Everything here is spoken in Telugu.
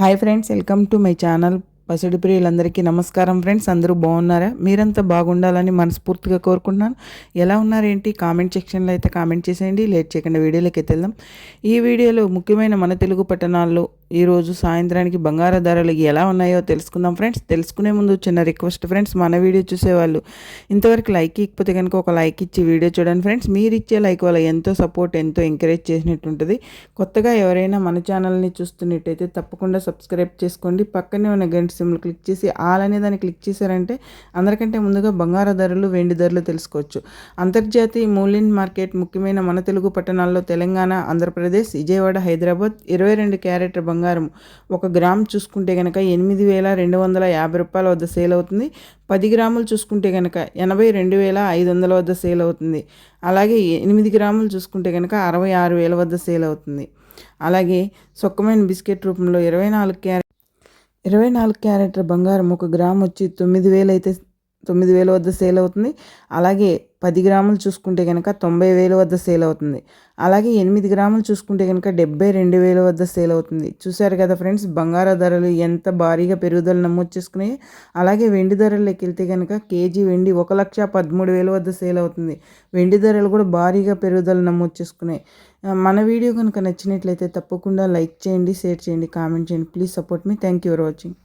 Hi friends welcome to my channel. పసిడి ప్రియులందరికీ నమస్కారం ఫ్రెండ్స్ అందరూ బాగున్నారా? మీరంతా బాగుండాలని మనస్ఫూర్తిగా కోరుకుంటున్నాను. ఎలా ఉన్నారేంటి? కామెంట్ సెక్షన్లో అయితే కామెంట్ చేసేయండి. లేట్ చేయకుండా వీడియోలోకి వెళ్దాం. ఈ వీడియోలో ముఖ్యమైన మన తెలుగు పట్టణాల్లో ఈరోజు సాయంత్రానికి బంగారు ధరలు ఎలా ఉన్నాయో తెలుసుకుందాం ఫ్రెండ్స్. తెలుసుకునే ముందు చిన్న రిక్వెస్ట్ ఫ్రెండ్స్ మన వీడియో చూసేవాళ్ళు ఇంతవరకు లైక్ ఇకపోతే కనుక ఒక లైక్ ఇచ్చి వీడియో చూడండి ఫ్రెండ్స్. మీరు ఇచ్చే లైక్ వల్ల ఎంతో సపోర్ట్ ఎంతో ఎంకరేజ్ చేసినట్టుంటుంది కొత్తగా ఎవరైనా మన ఛానల్ని చూస్తున్నట్టయితే తప్పకుండా సబ్స్క్రైబ్ చేసుకోండి. పక్కనే ఉన్న గంట సిమ్లు క్లిక్ చేసి ఆల్ అనే దాన్ని క్లిక్ చేశారంటే అందరికంటే ముందుగా బంగారు ధరలు వెండి ధరలు తెలుసుకోవచ్చు. అంతర్జాతీయ మూలిన్ మార్కెట్ ముఖ్యమైన మన తెలుగు పట్టణాల్లో తెలంగాణ ఆంధ్రప్రదేశ్ విజయవాడ హైదరాబాద్ ఇరవై రెండు క్యారెట్ బంగారం బంగారం. ఒక గ్రామ్ చూసుకుంటే కనుక ఎనిమిది వేల రెండు వందల యాభై రూపాయల వద్ద సేల్ అవుతుంది. పది గ్రాములు చూసుకుంటే కనుక ఎనభై రెండు వేల ఐదు వందల వద్ద సేల్ అవుతుంది. అలాగే ఎనిమిది గ్రాములు చూసుకుంటే కనుక అరవై ఆరు వేల వద్ద సేల్ అవుతుంది. అలాగే సొక్కమైన బిస్కెట్ రూపంలో ఇరవై నాలుగు క్యారెట్ ఇరవై నాలుగు క్యారెట్ల బంగారం ఒక గ్రామ్ వచ్చి తొమ్మిది వేలు అయితే తొమ్మిది వేల వద్ద సేల్ అవుతుంది. అలాగే పది గ్రాములు చూసుకుంటే కనుక తొంభై వేల వద్ద సేల్ అవుతుంది. అలాగే ఎనిమిది గ్రాములు చూసుకుంటే కనుక డెబ్బై రెండు వేల వద్ద సేల్ అవుతుంది. చూశారు కదా ఫ్రెండ్స్ బంగార ధరలు ఎంత భారీగా పెరుగుదల నమోదు చేసుకున్నాయి. అలాగే వెండి ధరల్లోకి వెళ్తే కనుక కేజీ వెండి ఒక లక్ష పదమూడు వేల వద్ద సేల్ అవుతుంది. వెండి ధరలు కూడా భారీగా పెరుగుదల నమోదు చేసుకున్నాయి. మన వీడియో కనుక నచ్చినట్లయితే తప్పకుండా లైక్ చేయండి షేర్ చేయండి కామెంట్ చేయండి. Please support me. Thank you for watching.